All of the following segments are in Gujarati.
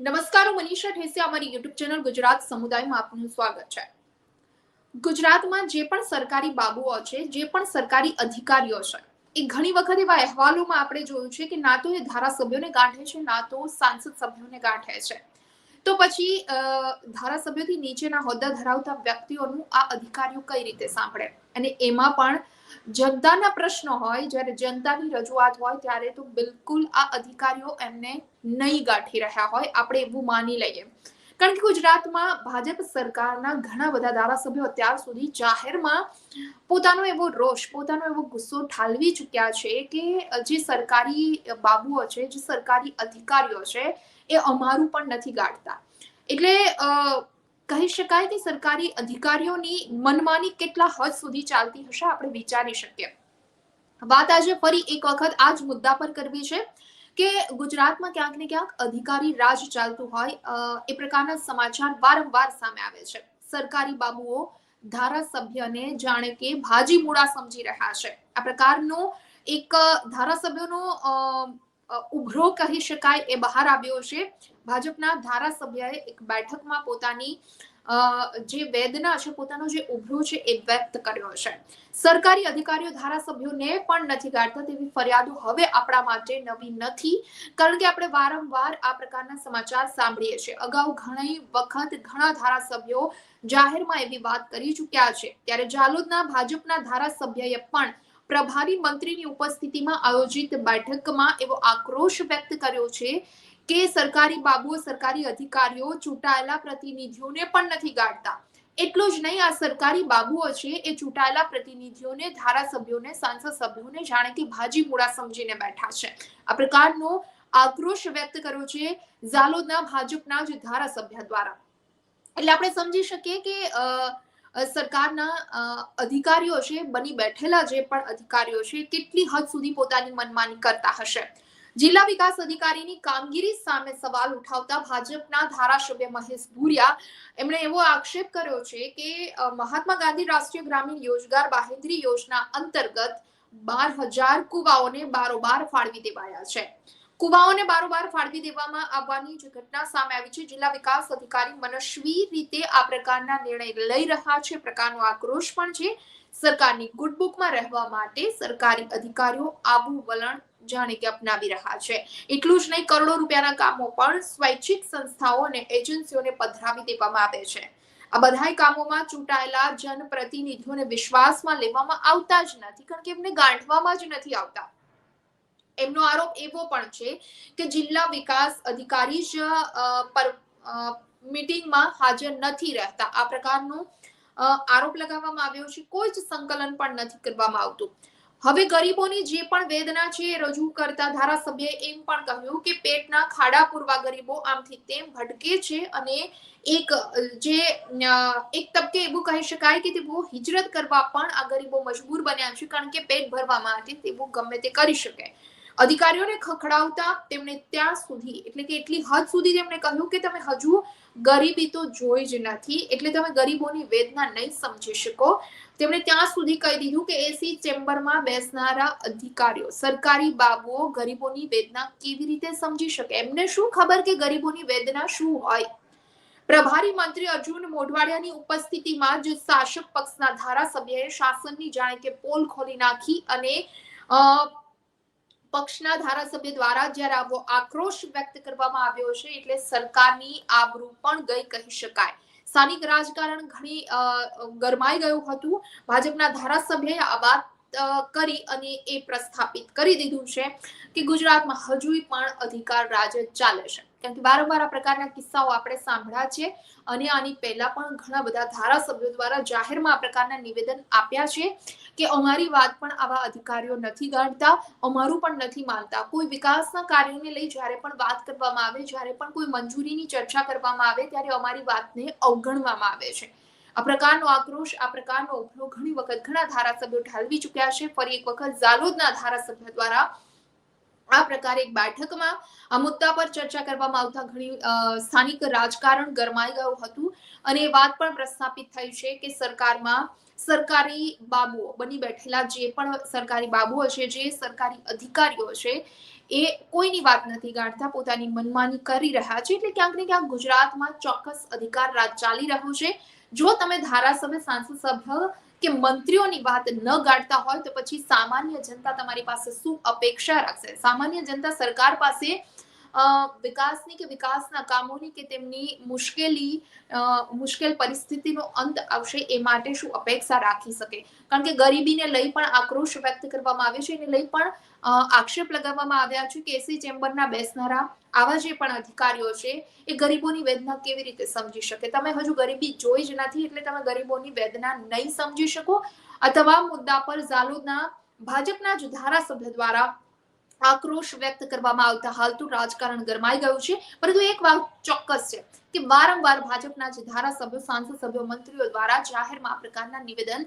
નમસ્કાર હું મનીષા ઠેસિયા અમારી યુટ્યુબ ચેનલ ગુજરાત સમુદાયમાં આપનું સ્વાગત છે. ગુજરાતમાં જે પણ સરકારી બાબુઓ છે, જે પણ સરકારી અધિકારીઓ છે, એ ઘણી વખત એવા અહેવાલોમાં આપણે જોયું છે કે ના તો એ ધારાસભ્યોને ગાંઠે છે, ના તો સાંસદ સભ્યોને ગાંઠે છે. તો પછી ધારાસભ્યોથી નીચેના હોદ્દા ધરાવતા વ્યક્તિઓનું આ અધિકારીઓ કઈ રીતે સાંભળે? અને એમાં પણ જનતાના પ્રશ્નો હોય, જ્યારે જનતાની રજૂઆત હોય, ત્યારે તો બિલકુલ આ અધિકારીઓ એમને નહીં ગાંઠી રહ્યા હોય, આપણે એવું માની લઈએ. કારણ કે ગુજરાતમાં ભાજપ સરકારના ઘણા બધા ધારાસભ્યો અત્યાર સુધી જાહેરમાં પોતાનો એવો રોષ, પોતાનો એવો ગુસ્સો ઠાલવી ચૂક્યા છે કે જે સરકારી બાબુઓ છે, જે સરકારી અધિકારીઓ છે, એ અમારું પણ નથી ગાંઠતા. એટલે કહી શકાય કે સરકારી અધિકારીઓની મનમાની કેટલા હદ સુધી ચાલતી હશે, આપણે વિચારી શકીએ. વાત આજે ફરી એક વખત આ જ મુદ્દા પર કરવી છે કે ગુજરાતમાં ક્યાંક ને ક્યાંક અધિકારી રાજ ચાલતું હોય એ પ્રકારના સમાચાર વારંવાર સામે આવે છે. સરકારી બાબુઓ ધારાસભ્યને જાણે કે ભાજી મૂળા સમજી રહ્યા છે. આ પ્રકારનો એક ધારાસભ્યનો ઉભરો કહી શકાય એ બહાર આવ્યો છે. ભાજપના ધારાસભ્યએ એક બેઠકમાં પોતાની જે વેદના છે, પોતાનો જે ઉભરો છે, એ વ્યક્ત કર્યો છે. સરકારી અધિકારીઓ, ધારાસભ્યોને પણ નથી ગાળતા તેવી ફરિયાદો હવે આપણા માટે નવી નથી. કારણ કે આપણે વારંવાર આ પ્રકારના સમાચાર સાંભળીએ છીએ. અગાઉ ઘણી વખત ઘણા ધારાસભ્યો જાહેરમાં એવી વાત કરી ચૂક્યા છે. ત્યારે જાલોદના ભાજપના ધારાસભ્યએ પણ પ્રભારી મંત્રીની ઉપસ્થિતિમાં આયોજિત બેઠકમાં એવો આક્રોશ વ્યક્ત કર્યો છે કે સરકારી બાબુઓ, સરકારી અધિકારીઓ, ચૂંટાયેલા પ્રતિનિધિઓને પણ નથી ગાંઠતા એટલું જ નહીં, આ સરકારી બાબુઓ છે, એ ચૂંટાયેલા પ્રતિનિધિઓને, ધારાસભ્યોને, સાંસદ સભ્યોને જાણે કે ભાજી મૂળા સમજીને બેઠા છે. આ પ્રકારનો આક્રોશ વ્યક્ત કર્યો છે ઝાલોદના ભાજપના જ ધારાસભ્ય દ્વારા. એટલે આપણે સમજી શકીએ કે સરકારના અધિકારીઓ છે, બની બેઠેલા જે પણ અધિકારીઓ છે, કેટલી હદ સુધી પોતાની મનમાની કરતા હશે. જિલ્લા વિકાસ અધિકારીની કામગીરી સામે સવાલ ઉઠાવતા ભાજપના ધારાસભ્ય મહેશ ભૂરિયા એમણે એવો આક્ષેપ કર્યો છે કે મહાત્મા ગાંધી રાષ્ટ્રીય ગ્રામીણ યોજગાર બાહેંધરી યોજના અંતર્ગત બાર હજાર કુવાઓને બારોબાર ફાળવી દેવાયા છે. કુવાઓને બારોબાર ફાળવી દેવામાં આવવાની જે ઘટના સામે આવી છે. જિલ્લા વિકાસ અધિકારી મનસ્વી રીતે આ પ્રકારના નિર્ણય લઈ રહ્યા છે. પ્રકારનો આક્રોશ પણ છે. સરકારની ગુડબુકમાં રહેવા માટે સરકારી અધિકારીઓ આવું વલણ જાણે કે અપનાવી રહ્યા છે. એટલું જ નહીં, કરોડો રૂપિયાના કામો પણ સ્વૈચ્છિક સંસ્થાઓ અને એજન્સીઓને પધરાવી દેવામાં આવે છે. આ બધાય કામોમાં ચૂંટાયેલા જનપ્રતિનિધિઓને વિશ્વાસમાં લેવામાં આવતા જ નથી, કારણ કે એમને ગાંઠવામાં જ નથી આવતા. એમનો આરોપ એવો પણ છે કે જિલ્લા વિકાસ અધિકારી જ મીટિંગમાં હાજર નથી રહેતા. આ પ્રકારનો આરોપ લગાવવામાં આવ્યો છે. કોઈ જ સંકલન પણ નથી કરવામાં આવતું. હવે ગરીબોની જે પણ વેદના છે એ રજૂ કરતા ધારાસભ્યએ એમ પણ કહ્યું કે પેટના ખાડા પૂરવા ગરીબો આમથી તેમ ભટકે છે અને એક, જે એક તબકે એવું કહી શકાય કે તેઓ હિજરત કરવા પણ આ ગરીબો મજબૂર બન્યા છે કારણ કે પેટ ભરવા માટે તેઓ ગમે તે કરી શકે. અધિકારીઓને ખખડાવતા તેમણે ત્યાં સુધી, એટલે કે એટલી હદ સુધી તેમણે કહ્યું કે તમે હજુ ગરીબી તો જોઈ જ નથી. એટલે તમે ગરીબોની વેદના નહીં સમજી શકો. તેમણે ત્યાં સુધી કહી દીધું કે એસી ચેમ્બરમાં બેસનારા અધિકારીઓ, સરકારી બાબુઓ ગરીબોની વેદના કેવી રીતે સમજી શકે? એમને શું ખબર કે ગરીબોની વેદના શું હોય? પ્રભારી મંત્રી અર્જુન મોઢવાડિયાની ઉપસ્થિતિમાં જ શાસક પક્ષના ધારાસભ્યએ શાસનની જાણે કે પોલ ખોલી નાખી અને પક્ષના ધારાસભ્ય દ્વારા જ્યારે આવો આક્રોશ વ્યક્ત કરવામાં આવ્યો છે, એટલે સરકારની આબરૂ પણ ગઈ કહી શકાય. સ્થાનિક રાજકારણ ઘણી ગરમાઈ ગયું હતું. ભાજપના ધારાસભ્યએ આ વાત કરી અને એ પ્રસ્થાપિત કરી દીધું છે કે ગુજરાતમાં હજુ પણ અધિકાર રાજ ચાલે છે. કારણ કે વારંવાર આ પ્રકારના કિસ્સાઓ આપણે સાંભળ્યા છે અને આની પહેલા પણ ઘણા બધા ધારાસભ્યો દ્વારા જાહેરમાં આ પ્રકારના નિવેદન આપ્યા છે કે અમારી વાત પણ આવા અધિકારીઓ નથી ગાંઠતા અમારું પણ નથી માનતા. કોઈ વિકાસના કાર્યોને લઈ જ્યારે પણ વાત કરવામાં આવે, જ્યારે પણ કોઈ મંજૂરીની ચર્ચા કરવામાં આવે, ત્યારે અમારી વાતને અવગણવામાં આવે છે. આ પ્રકારનો આક્રોશ, આ પ્રકારનો ઉપલો ઘણી વખત ઘણા ધારાસભ્યો ઠાલવી ચૂક્યા છે. ફરી એક વખત ઝાલોદના ધારાસભ્ય દ્વારા આ પ્રકારે એક બેઠકમાં આ મુદ્દા પર ચર્ચા કરવામાં આવતા ઘણી સ્થાનિક રાજકારણ ગરમાઈ ગયું હતું અને વાત પણ પ્રસ્થાપિત થઈ છે કે સરકારમાં સરકારી બાબુઓ, બની બેઠેલા જે પણ સરકારી બાબુઓ છે, જે સરકારી અધિકારીઓ છે, એ કોઈની વાત નથી ગાંઠતા પોતાની મનમાની કરી રહ્યા છે. એટલે ક્યાંક ને ક્યાંક ગુજરાતમાં ચોક્કસ અધિકાર રાજ ચાલી રહ્યો છે. જો તમે ધારાસભ્ય સાંસદ સભ્ય કે મંત્રીઓની વાત ન ગાઢતા હોય તો પછી સામાન્ય જનતા તમારી પાસે શું અપેક્ષા રાખશે? સામાન્ય જનતા સરકાર પાસે વિકાસની કે વિકાસના કામોની કે તેમની મુશ્કેલી મુશ્કેલ પરિસ્થિતિનો અંત આવશે એ માટે શું અપેક્ષા રાખી શકે? કારણ કે ગરીબીને લઈ પણ આક્રોશ વ્યક્ત કરવામાં આવે છે એને લઈ પણ આક્ષેપ લગાવવામાં આવ્યા છે કે એસી ચેમ્બરના બેસનારા આવા જે પણ અધિકારીઓ છે એ ગરીબોની વેદના કેવી રીતે સમજી શકે? તમે હજુ ગરીબી જોઈ જ નથી એટલે તમે ગરીબોની વેદના નહીં સમજી શકો? આ તમામ મુદ્દા પર ઝાલુદના ભાજપના જ ધારાસભ્ય દ્વારા આક્રોશ વ્યક્ત કરવામાં આવતા હાલ તો રાજકારણ ગરમાઈ ગયું છે. પરંતુ એક વાત ચોક્કસ છે કે વારંવાર ભાજપના જે ધારાસભ્યો, સાંસદ સભ્યો, મંત્રીઓ દ્વારા જાહેરમાં આ પ્રકારના નિવેદન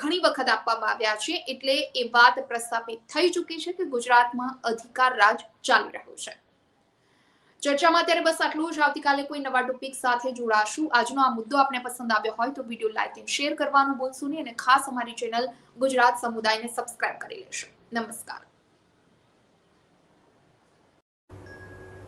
ઘણી વખત આપવામાં આવ્યા છે. એટલે એ વાત પ્રસ્થાપિત થઈ ચૂકી છે કે ગુજરાતમાં અધિકાર રાજ ચાલી રહ્યો છે. ચર્ચામાં અત્યારે બસ આટલું જ. આવતીકાલે કોઈ નવા ટોપિક સાથે જોડાશું. આજનો આ મુદ્દો આપને પસંદ આવ્યો હોય તો વીડિયો લાઈક એન્ડ શેર કરવાનું ભૂલશો નહીં અને ખાસ અમારી ચેનલ ગુજરાત સમુદાયને સબસ્ક્રાઇબ કરી લેશો નમસ્કાર.